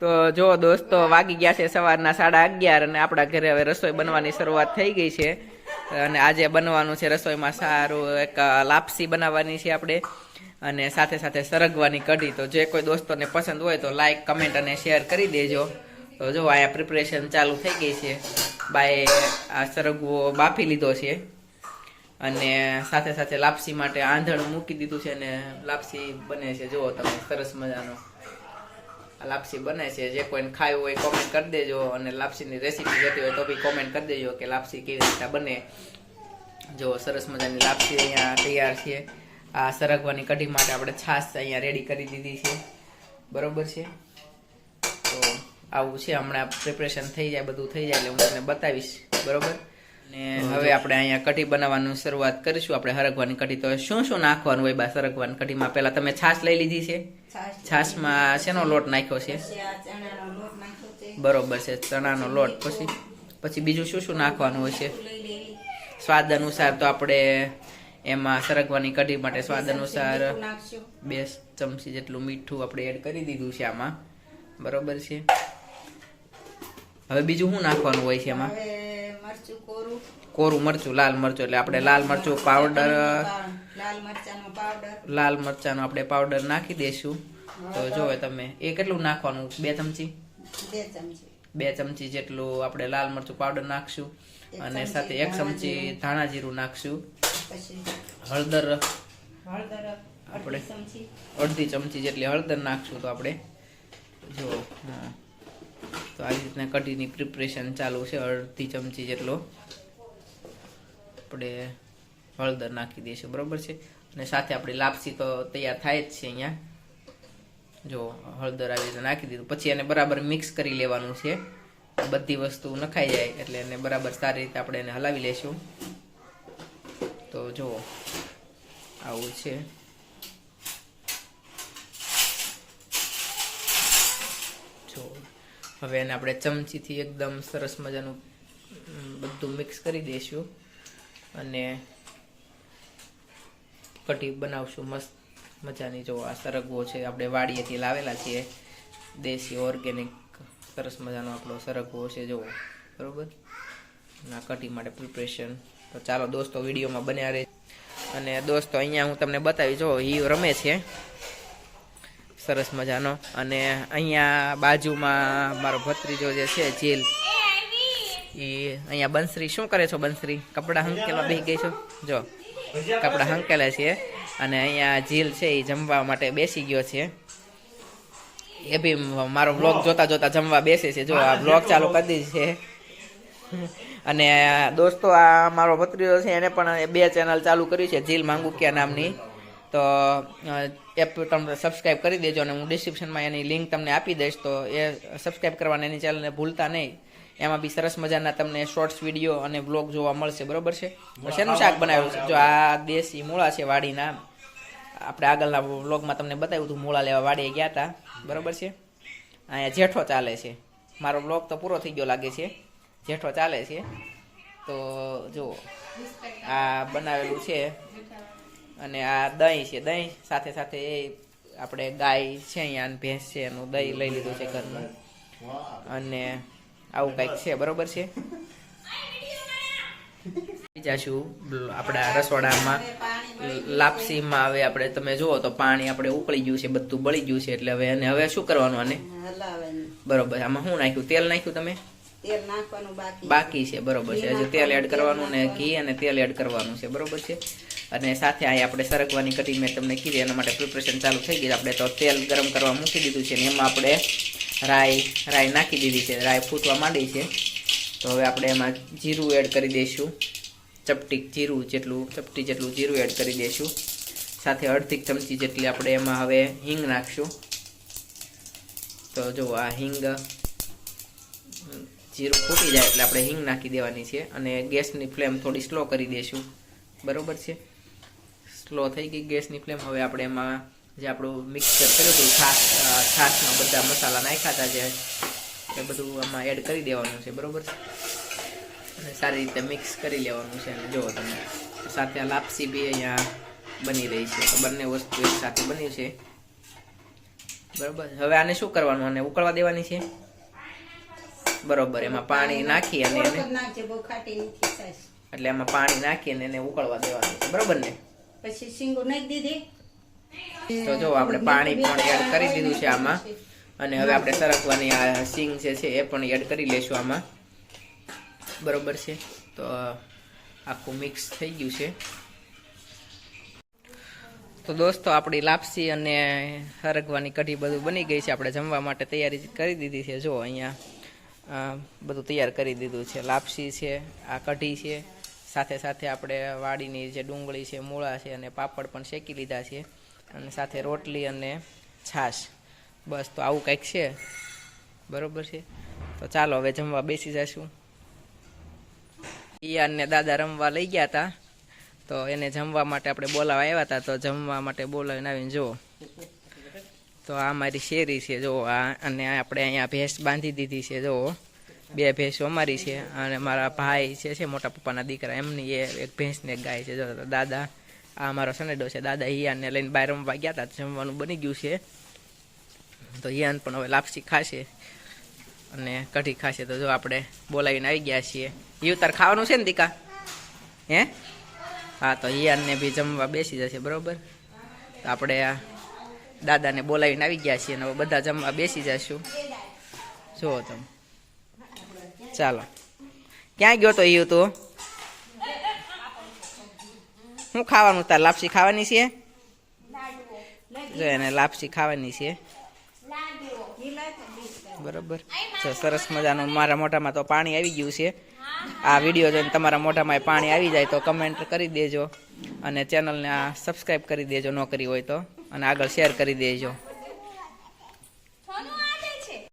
તો જો દોસ્તો વાગી ગયા છે સવારના સાડા અગિયાર અને આપણા ઘરે હવે રસોઈ બનવાની શરૂઆત થઈ ગઈ છે. અને આજે બનવાનું છે રસોઈમાં સારું એક લાપસી બનાવવાની છે આપણે અને સાથે સાથે સરગવાની કઢી. તો જે કોઈ દોસ્તોને પસંદ હોય તો લાઈક કમેન્ટ અને શેર કરી દેજો. તો જો અહીંયા પ્રિપરેશન ચાલુ થઈ ગઈ છે. બાએ આ સરગવો બાફી લીધો છે. અને સાથે સાથે લાપસી માટે આંધણ મૂકી દીધું છે અને લાપસી બને છે. જુઓ તમે, સરસ મજાનો. લાપસી બને છે જે કોઈને ખાયું હોય કોમેન્ટ કરી દેજો અને લાપસીની રેસીપી જોતી હોય તો બી કોમેન્ટ કરી દેજો કે લાપસી કેવી રીતના બને. જો સરસ મજાની લાપસી અહીંયા તૈયાર છે. આ સરગવાની કઢી માટે આપણે છાશ અહીંયા રેડી કરી દીધી છે. બરોબર છે? તો આવું છે હમણાં પ્રિપરેશન થઈ જાય બધું થઈ જાય એટલે હું તમને બતાવીશ. બરોબર? ને હવે આપણે અહીંયા કઢી બનાવવાનું શરૂઆત કરીશું. આપણે હરગવાની કઢી તો શું શું નાખવાનું હોય બા? સરગવાની કઢીમાં પહેલાં તમે છાશ લઈ લીધી છે. છાશમાં શેનો લોટ નાખ્યો છે? બરોબર છે ચણાનો લોટ. પછી પછી બીજું શું શું નાખવાનું હોય છે? સ્વાદ અનુસાર તો આપણે એમાં સરગવાની કઢી માટે સ્વાદ અનુસાર બે ચમચી જેટલું મીઠું આપણે એડ કરી દીધું છે આમાં. બરોબર છે. હવે બીજું શું નાખવાનું હોય છે એમાં મરચું કોરું. કોરું મરચું લાલ મરચું એટલે આપણે લાલ મરચું પાવડર. લાલ મરચાનો પાવડર લાલ મરચાંનો આપણે પાવડર નાખી દઈશું તો જોવે તમે એ કેટલું નાખવાનું? બે ચમચી? બે ચમચી. બે ચમચી જેટલું આપણે લાલ મરચું પાવડર નાખશું. અને સાથે એક ચમચી ધાણા જીરું નાખશું. હળદર. હળદર આપણે- અડધી ચમચી જેટલી હળદર નાખશું તો આપણે. જો આવી રીતના કઢીની પ્રિપરેશન ચાલુ છે, અડધી ચમચી જેટલો. આપણે હળદર નાખી દઈશું, બરોબર છે? અને સાથે આપણી લાપસી તો તૈયાર થાય જ છે અહીંયા. જો હળદર આવી રીતે નાખી દીધું. પછી એને બરાબર મિક્સ કરી લેવાનું છે. બધી વસ્તુ નખાઈ જાય એટલે એને બરાબર સારી રીતે આપણે એને હલાવી લેશું. તો જો આવું છે જો હવે એને આપણે ચમચીથી એકદમ સરસ મજાનું બધું મિક્સ કરી દઈશું અને કઢી બનાવશું મસ્ત મજાની. જો આ સરગવો છે, આપણે વાડીએથી લાવેલા છીએ, દેશી ઓર્ગેનિક સરસ મજાનો આપણો સરગવો છે જો બરોબર? આ કઢી માટે પ્રિપરેશન તો ચાલો દોસ્તો, વિડીયોમાં બન્યા રહે અને દોસ્તો, અહીંયા હું તમને બતાવી જો એ રમે છે. સરસ મજાનો. અને અહીંયા બાજુમાં મારો ભત્રીજો જે છે ઝીલ એ અહીંયા બંસરી, શું કરે છો બંસરી? કપડાં હંકેલા બેસી ગઈ છો? જો, કપડાં હંકેલા છે. અને અહીંયા જીલ છે, એ જમવા માટે બેસી ગયો છે. એ બી મારો બ્લોગ જોતા જોતા જમવા બેસે છે. જો, આ બ્લોગ ચાલુ કરી દીધી છે. અને દોસ્તો, આ મારો ભત્રીજો છે, એને પણ બે ચેનલ ચાલુ કરી છે, જીલ માંગુકિયા નામની. તો એપ તમને સબસ્ક્રાઈબ કરી દેજો અને હું ડિસ્ક્રિપ્શનમાં એની લિંક તમને આપી દઈશ. તો એ સબસ્ક્રાઈબ કરવાની એની ચેનલને ભૂલતા નહીં. એમાં બી સરસ મજાના તમને શોર્ટ્સ વીડિયો અને બ્લોગ જોવા મળશે. બરોબર છે? શેનું શાક બનાવ્યું છે? જો આ દેશી મૂળા છે વાડીના. આપણે આગળના વ્લોગમાં તમને બતાવ્યું હતું મૂળા લેવા વાડીએ ગયા હતા બરોબર છે? અહીંયા જેઠો ચાલે છે. મારો બ્લોગ તો પૂરો થઈ ગયો લાગે છે. જેઠો ચાલે છે. તો જો આ બનાવેલું છે. અને આ દહીં છે દહીં સાથે સાથે એ આપણે ગાય છે અહીંયા ભેંસ છે એનું દહીં લઈ લીધું છે ઘરનું અને આવું કંઈક છે બરોબર છે? જાશું. આપણા રસોડામાં લાપસીમાં હવે આપણે તમે જુઓ તો પાણી આપણે ઉકળી ગયું છે બધું બળી ગયું છે એટલે હવે એને હવે શું કરવાનું આને? બરોબર આમાં શું નાખ્યું? તેલ નાખ્યું તમે? બાકી. છે બરોબર છે. હજુ તેલ એડ કરવાનું ને ઘી અને તેલ એડ કરવાનું છે બરોબર છે? અને સાથે અહીં આપણે સરગવાની કટી મેં તમને કીધી, એના માટે પ્રિપરેશન ચાલુ થઈ ગઈ આપણે તો તેલ ગરમ કરવા મૂકી દીધું છે ને એમાં આપણે રાઈ રાઈ નાખી દીધી છે. રાઈ ફૂટવા માંડી છે. તો હવે આપણે એમાં જીરું એડ કરી દઈશું. ચપટી જીરું જેટલું, ચપટી જેટલું જીરું એડ કરી દઈશું. સાથે અડધી ચમચી જેટલી આપણે એમાં હવે હિંગ નાખશું. તો જો આ હિંગ જીરું ફૂટી જાય એટલે આપણે હિંગ નાખી દેવાની છે. અને ગેસની ફ્લેમ થોડી સ્લો કરી દઈશું. બરોબર છે? સ્લો થઈ ગઈ ગેસની ફ્લેમ હવે આપણે એમાં જે આપણું મિક્સચર કર્યું હતું છાશ છાશમાં બધા મસાલા નાખ્યા હતા જે એ બધું આમાં એડ કરી દેવાનું છે બરાબર અને સારી રીતે મિક્સ કરી લેવાનું છે અને જુઓ તમે. સાથે આ લાપસી બી અહીંયા બની રહી છે તો બંને વસ્તુ એક સાથે બની છે. બરાબર. હવે આને શું કરવાનું? અને ઉકળવા દેવાની છે? બરોબર એમાં પાણી નાખી અને એને એટલે એમાં પાણી નાખી અને એને ઉકળવા દેવાનું છે. બરોબર ને? પછી સિંગો નાખી દીધી. તો જો આપણે પાણી પણ એડ કરી દીધું છે આમાં. અને હવે આપણે સરકવાની આ સિંગ જે છે એ પણ એડ કરી લેશું આમાં. બરોબર છે? તો આખું મિક્સ થઈ ગયું છે. તો દોસ્તો આપણી લાપસી અને હરગવાની કઢી બધું બની ગઈ છે. આપણે જમવા માટે તૈયારી કરી દીધી છે. જો અહીંયા બધું તૈયાર કરી દીધું છે. લાપસી છે આ કઢી છે. સાથે સાથે આપણે વાડીની જે ડુંગળી છે, મૂળા છે અને પાપડ પણ શેકી લીધા છે અને સાથે રોટલી અને છાશ. બસ, તો આવું કંઈક છે? બરોબર છે? તો ચાલો, હવે જમવા બેસી જશું. ઈયાન ને દાદા રમવા લઈ ગયા હતા તો એને જમવા માટે આપણે બોલાવા આવ્યા હતા તો જમવા માટે બોલાવીને આવીને જુઓ. તો આ મારી શેરી છે જો આ અને આપણે અહીંયા ભેંસ બાંધી દીધી છે જો બે ભેંસો અમારી છે અને મારા ભાઈ છે છે, મોટા પપ્પાના દીકરા. એમની એ એક ભેંસ ને એક ગાય છે. જો દાદા, આ મારો સનેડો છે. દાદા હિયાનને લઈને બહાર રમવા ગયા હતા જમવાનું બની ગયું છે. તો હિયાન પણ હવે લાપસી ખાશે અને કઢી ખાશે. તો જો આપણે બોલાવીને આવી ગયા છીએ. હિયુ તાર ખાવાનું છે ને, દીકા? હે? હા, તો હિયાનને બી જમવા બેસી જશે, બરાબર? તો આપણે આ દાદાને બોલાવીને આવી ગયા છીએ અને બધા જમવા બેસી જશું. જુઓ તમે ચાલો. ક્યાં ગયો તો એ તું? શું ખાવાનું તાર લાપસી ખાવાની છે? જો એને લાપસી ખાવાની છે. બરોબર. જો સરસ મજાનું મારા મોઢામાં તો પાણી આવી ગયું છે. આ વીડિયો જોઈને તમારા મોઢામાં પાણી આવી જાય તો કમેન્ટ કરી દેજો અને ચેનલને સબસ્ક્રાઈબ કરી દેજો, ન કરી હોય તો. અને આગળ શેર કરી દેજો.